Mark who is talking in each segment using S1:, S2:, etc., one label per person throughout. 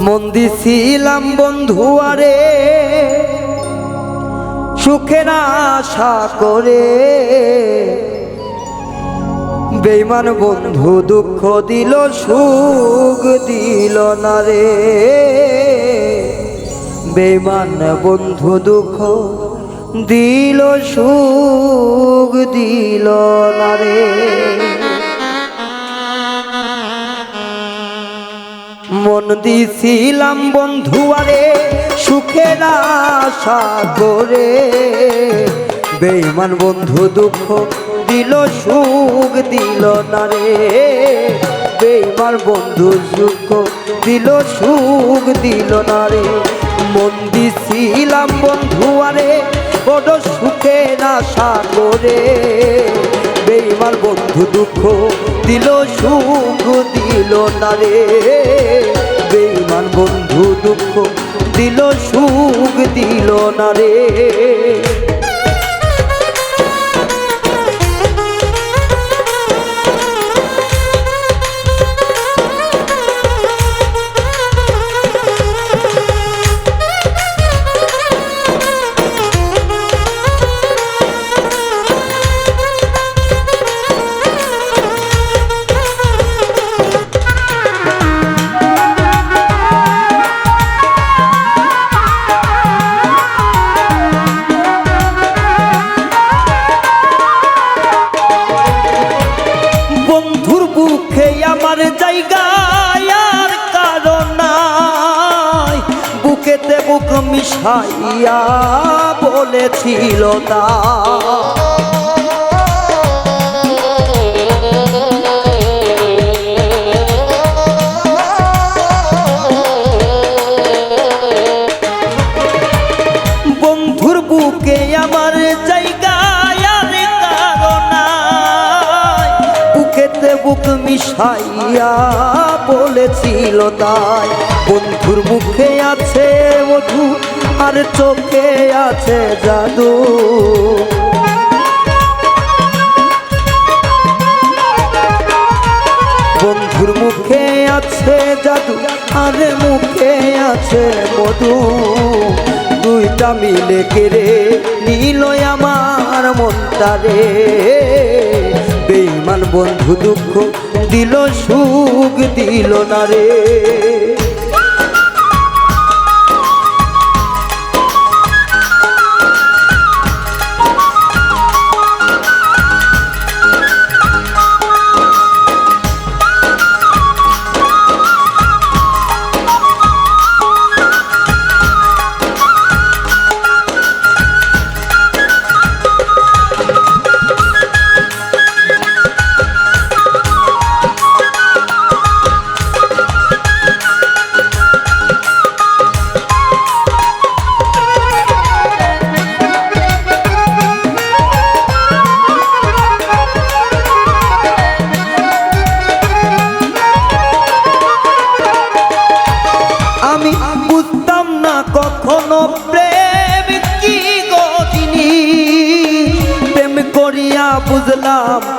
S1: মন দিছিলাম বন্ধু আরে, সুখের আশা করে। বেইমান বন্ধু দুঃখ দিল, সুখ দিল না রে। বেইমান বন্ধু দুঃখ দিল, সুখ দিল না রে। মন দিছিলাম বন্ধু আরে, সুখের আশা করে। বেইমান বন্ধু দুঃখ দিল, সুখ দিল না রে। বেইমান বন্ধু সুখ দিল সুখ দিল না রে। মন দিছিলাম বন্ধু আরে, বড় সুখের আশা করে। বেইমান বন্ধু দুঃখ। দিল সুখ, দিল না রে বেইমান বন্ধু দুঃখ, দিল সুখ, দিল না রে মিশাইয়া বলেছিল তা। বন্ধুর বুকে আমার জায়গায় বুকেতে বুক মিশাইয়া বলেছিল তাই। বন্ধুর মুখে আছে মধু আর চোখে আছে জাদু। বন্ধুর মুখে আছে জাদু, আর মুখে আছে মধু। দুইটা মিলে কেড়ে নিল আমার মনটা রে। বেইমান বন্ধু দুঃখ দিল, সুখ দিল না রে।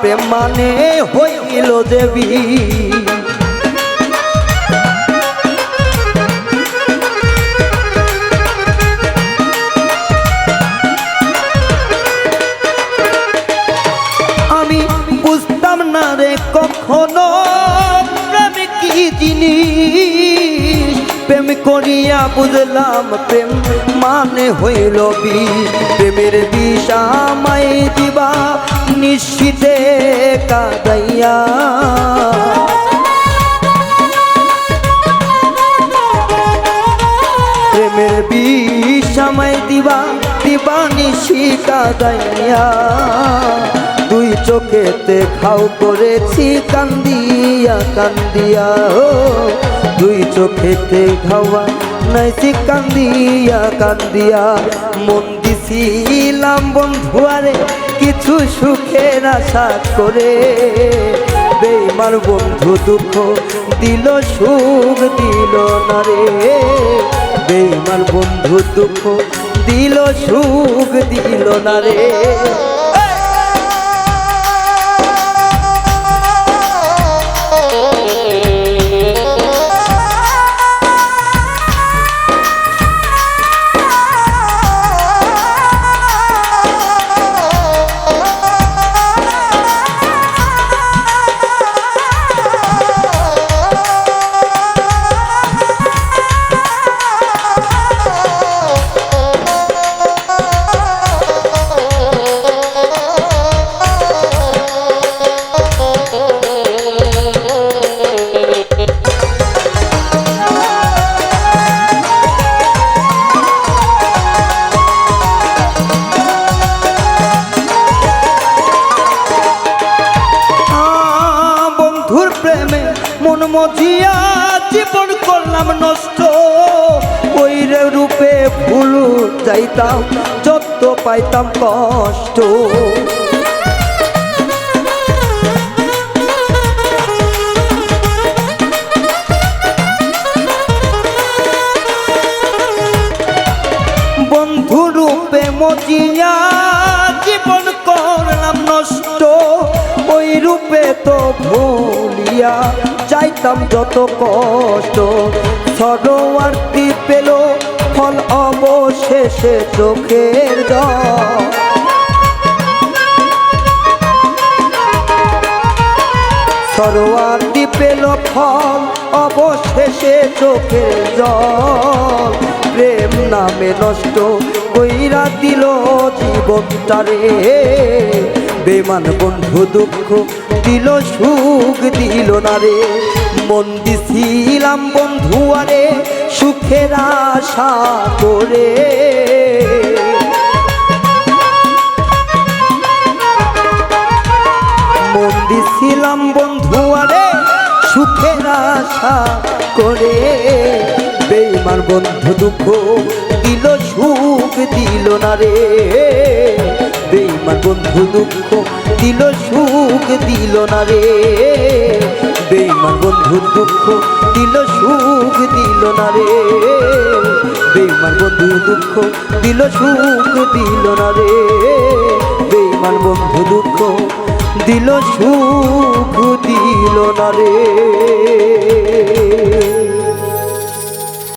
S1: প্রেম মানে হইল দেবী। আমি বুঝতাম না রে কখনো প্রেম কি জিনিস? প্রেম করিয়া বুঝলাম প্রেম মানে হইল বি প্রেমের বিষ আমায় দিবা নিশ্চিতে কাদাইয়া। প্রেমের বিষ আমায় দিবা দিবা নিশি কাদাইয়া। দুই চোখেতে খাও করেছি, কান্দিয়া কান্দিয়া, ও। দুই চোখেতে খাওয়া নাইছি, কান্দিয়া কান্দিয়া। মন দিছিলাম বন্ধুয়ারে কিছু সুখের আশা করে বেমার বন্ধু দুঃখ দিল, সুখ দিল না রে। বেমার বন্ধু দুঃখ দিল, সুখ দিল না রে। করলাম নষ্ট। ওই রূপে ভুল যাইতাম যত পাইতাম, কষ্ট। বন্ধু রূপে মজিয়া জীবন করলাম নষ্ট। ওই রূপে তো ভুলিয়া চাইতাম যত কষ্ট। সরোয়ার্তি পেল? ফল অবশেষে চোখের জল। সরোয়ার্তি পেল? ফল অবশেষে চোখের জল। প্রেম নামে নষ্ট কইরা দিল জীবনটারে। বেমান বন্ধু দুঃখ দিল, সুখ দিল না রে। মন দিছিলাম বন্ধু আরে, সুখের আশা করে। মন দিছিলাম বন্ধু আরে, সুখের আশা করে। বেইমার বন্ধু দুঃখ দিল, সুখ দিল না রে। বন্ধু দুঃখ দিল, সুখ দিল না রে। বেইমার বন্ধু দুঃখ দিল, সুখ দিল না রে। বেইমার বন্ধু দুঃখ দিল, সুখ দিল না রে। বেইমান বন্ধু দুঃখ দিল, সুখ দিল না রে।